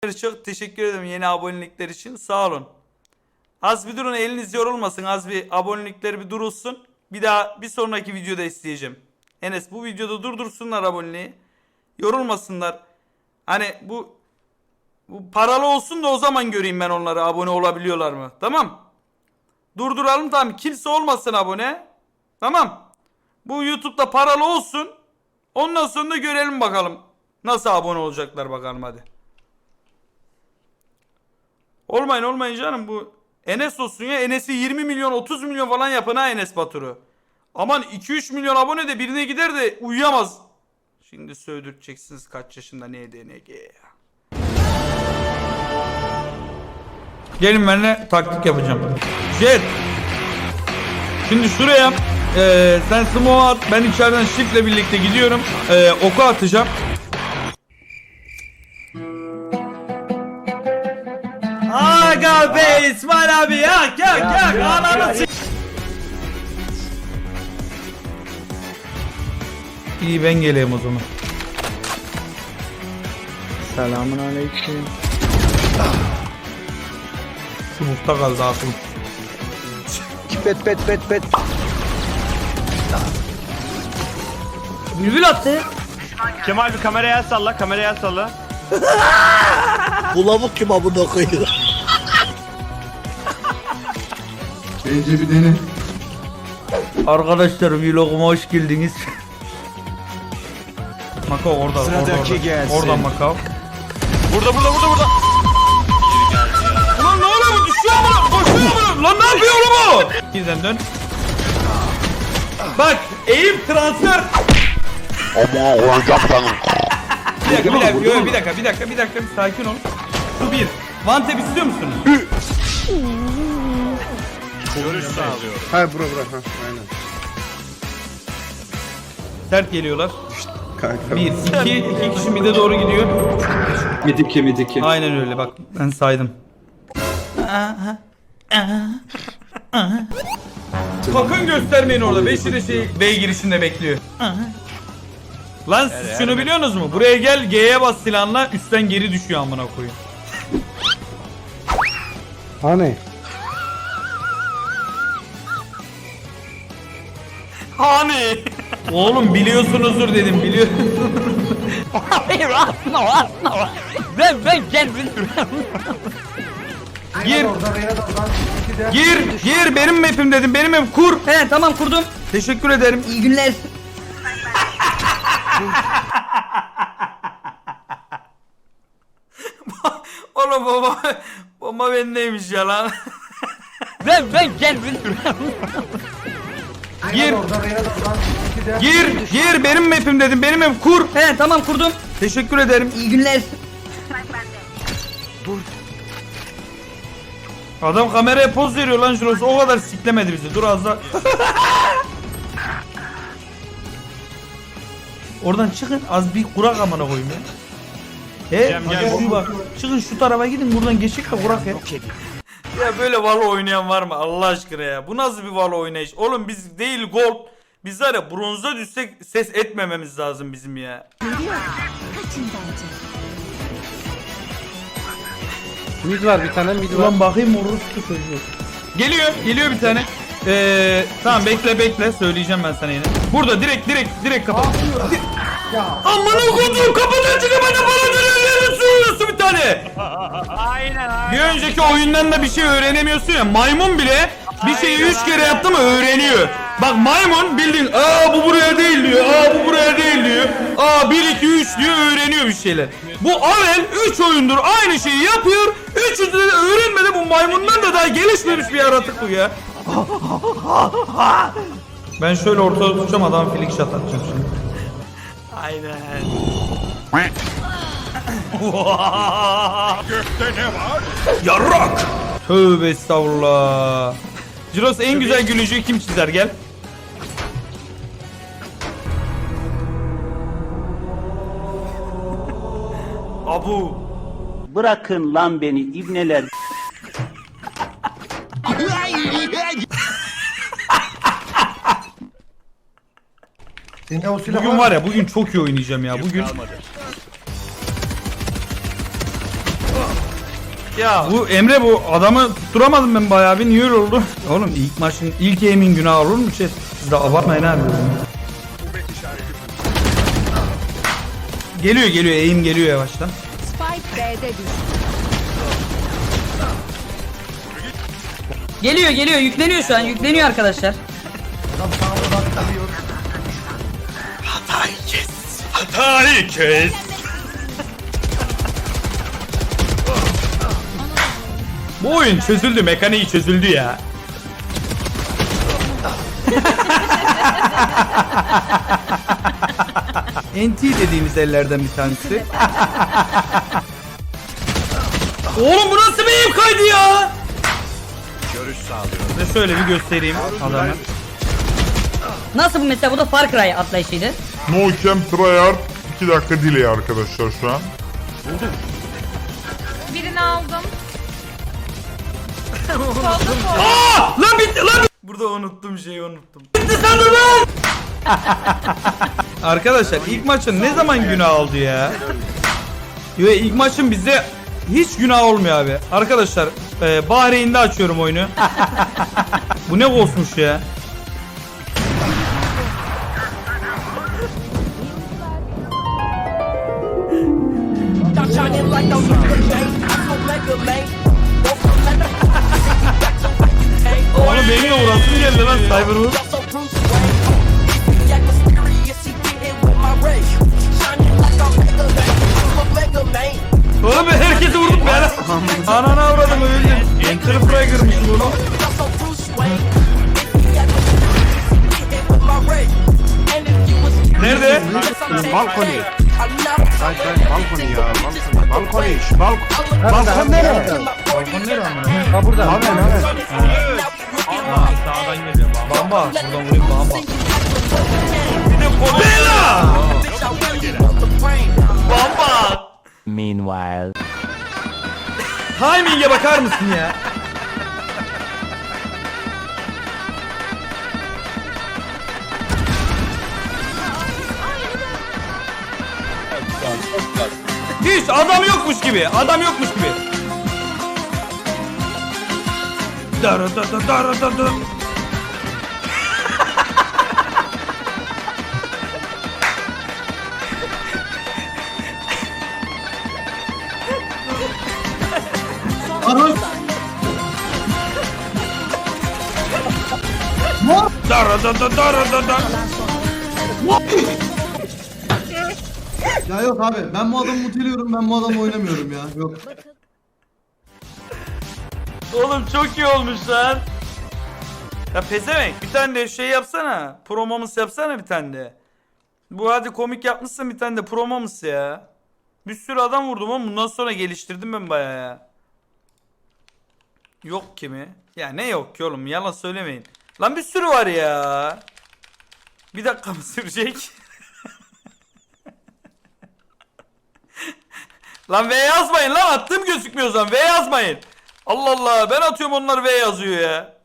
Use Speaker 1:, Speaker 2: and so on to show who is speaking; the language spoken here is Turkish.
Speaker 1: Çok teşekkür ederim yeni abonelikler için. Sağ olun. Az bir durun eliniz yorulmasın. Az bir abonelikler bir durulsun. Bir daha bir sonraki videoda isteyeceğim. Enes bu videoda durdursunlar aboneliği. Yorulmasınlar. Hani bu bu paralı olsun da o zaman göreyim ben onları abone olabiliyorlar mı? Tamam. Durduralım tamam. Kimse olmasın abone. Tamam. Bu YouTube'da paralı olsun. Ondan sonra da görelim bakalım. Nasıl abone olacaklar bakalım hadi. Olmayın olmayın canım bu Enes olsun ya Enes'i 20 milyon 30 milyon falan yapın ha Enes Batur'u. Aman 2-3 milyon abone de birine gider de uyuyamaz. Şimdi sövdürteceksiniz kaç yaşında ne DNG ya. Gelin benimle taktik yapacağım. Jet. Şimdi şuraya eee sen smoke at ben içeriden shiftle birlikte gidiyorum. Eee oku atacağım. Aga be İsmail abi yak yak yak ananı s- İyi ben geleyim o zaman.
Speaker 2: Selamun aleyküm.
Speaker 1: Smoke'ta kaldı aklım.
Speaker 2: Pet pet pet pet.
Speaker 1: Bülbül attı.
Speaker 3: Kemal bir kameraya el salla, kameraya el salla.
Speaker 2: Bu lavuk kim amına koyuyor?
Speaker 4: Bence bir dene.
Speaker 1: Arkadaşlar vloguma hoş geldiniz. Makao orada.
Speaker 2: Sıradaki
Speaker 1: orada, orada.
Speaker 2: gelsin.
Speaker 1: Oradan Makao.
Speaker 3: Burada, burada, burada, burada.
Speaker 1: Ulan ne oluyor bu düşüyor mu? Koşuyor mu? Lan ne yapıyor oğlum bu? Birden dön. Bak eğim transfer.
Speaker 5: Ama oyuncaktan
Speaker 1: Bir dakika bir dakika yo, bir dakika bir dakika bir dakika bir sakin ol. Su bir. One tap istiyor musunuz?
Speaker 3: Görüş sağlıyor.
Speaker 4: Hayır bura bura ha aynen.
Speaker 1: Sert geliyorlar.
Speaker 4: Kanka.
Speaker 1: Bir, iki, iki kişi mide doğru gidiyor.
Speaker 4: Midiki midiki.
Speaker 1: Aynen öyle bak ben saydım. Sakın göstermeyin orada. Beşi de şey B girişinde bekliyor. Lan siz şunu biliyorsunuz mu? Buraya gel G'ye bas silahla üstten geri düşüyor amına koyayım.
Speaker 2: Hani?
Speaker 1: Hani? Oğlum biliyorsunuzdur dedim biliyor.
Speaker 6: Ben ben kendim
Speaker 1: Gir. Gir, gir benim map'im dedim. Benim map kur.
Speaker 6: He tamam kurdum.
Speaker 1: Teşekkür ederim.
Speaker 6: İyi günler.
Speaker 1: Oğlum bomba bomba bendeymiş ya lan.
Speaker 6: Ben ben kendim
Speaker 1: Gir. Gir, gir benim map'im dedim. Benim map kur.
Speaker 6: He tamam kurdum.
Speaker 1: Teşekkür ederim.
Speaker 6: İyi günler.
Speaker 1: Adam kameraya poz veriyor lan Jiros. O kadar siklemedi bizi. Dur az da. Oradan çıkın az bir kurak amına koyayım ya. He,
Speaker 3: Cem, gel.
Speaker 1: şu bak. Çıkın şu tarafa gidin buradan geçik de kurak ya. Ya böyle Valo oynayan var mı Allah aşkına ya? Bu nasıl bir Valo oynayış? Oğlum biz değil gold. Biz var ya bronza düşsek ses etmememiz lazım bizim ya.
Speaker 2: Mid var bir tane mid var.
Speaker 1: Ulan bakayım orospu çocuğu. Geliyor, geliyor bir tane. Ee, tamam bekle bekle söyleyeceğim ben sana yine. Burada direkt direkt direkt kapat. Ya. Amına koyduğum kapıdan çıkıp bana para veriyorsun bir tane.
Speaker 3: Aynen aynen.
Speaker 1: Bir önceki oyundan da bir şey öğrenemiyorsun ya. Maymun bile bir şeyi üç kere yaptı mı öğreniyor. Bak maymun bildiğin aa bu buraya değil diyor. Aa bu buraya değil diyor. Aa 1 2 3 diyor öğreniyor bir şeyler. Bu Avel 3 oyundur aynı şeyi yapıyor. Üçünde de öğrenmedi bu maymundan da daha gelişmemiş bir yaratık bu ya. Ben şöyle ortada tutacağım adam flick shot atacağım şimdi.
Speaker 3: Aynen.
Speaker 1: Yarrak! Tövbe estağfurullah. Ciros en güzel gülücüğü kim çizer gel. Abu.
Speaker 7: Bırakın lan beni ibneler.
Speaker 1: Bugün var ya bugün çok iyi oynayacağım ya bugün. Ya
Speaker 8: Bu Emre bu adamı tutturamadım ben bayağı bir niye öyle oldu? Oğlum ilk maçın ilk yemin günahı olur mu chat? Siz de abartmayın abi. Geliyor geliyor eğim geliyor yavaştan.
Speaker 9: Spike B'de düştü.
Speaker 6: Geliyor geliyor yükleniyor şu an yükleniyor arkadaşlar.
Speaker 1: Hatayı kes.
Speaker 8: Bu oyun çözüldü mekaniği çözüldü ya. NT dediğimiz ellerden bir tanesi. Oğlum bu nasıl bir eğim kaydı ya?
Speaker 3: Görüş sağlıyor.
Speaker 8: Size şöyle bir göstereyim adamı.
Speaker 6: Nasıl bu mesela bu da Far Cry atlayışıydı.
Speaker 5: No Cam Tryhard 2 dakika delay arkadaşlar şu an.
Speaker 9: Birini aldım.
Speaker 8: Lan bitti lan
Speaker 1: Burada unuttum şeyi unuttum.
Speaker 8: Arkadaşlar ilk maçın ne zaman günah oldu ya? Ve ilk maçın bize hiç günah olmuyor abi. Arkadaşlar e, Bahreyn'de açıyorum oyunu. Bu ne olmuş ya? Oğlum benim de vurasım geldi lan Cyberwood. Oğlum ben herkesi vurdum ben. Ananı avradım öldüm. Enter Fragger'mış bu oğlum. Nerede?
Speaker 3: Balkoni. Ay ben balkoni ya. Balkoni. Balkoni. Balkon. Balkon nerede?
Speaker 8: Balkon nerede amına? Ha burada.
Speaker 3: Hemen hemen.
Speaker 8: Sağdan geliyor. Bamba. Buradan vurayım bamba. Bela!
Speaker 1: Bamba.
Speaker 3: Meanwhile.
Speaker 8: Timing'e bakar mısın ya? Hiç adam yokmuş gibi. Adam yokmuş gibi. Dara da da dara da da. Dara da da dara da da.
Speaker 10: Ya yok abi ben bu adamı muteliyorum ben bu adamı oynamıyorum ya yok.
Speaker 1: Oğlum çok iyi olmuş lan. Ya pezevenk bir tane de şey yapsana. Promomuz yapsana bir tane de. Bu hadi komik yapmışsın bir tane de promomuz ya. Bir sürü adam vurdum ama bundan sonra geliştirdim ben bayağı ya. Yok kimi? Ya ne yok ki oğlum yalan söylemeyin. Lan bir sürü var ya. Bir dakika mı sürecek? lan V yazmayın lan attığım gözükmüyor zaman V yazmayın. Allah Allah ben atıyorum onlar V yazıyor ya.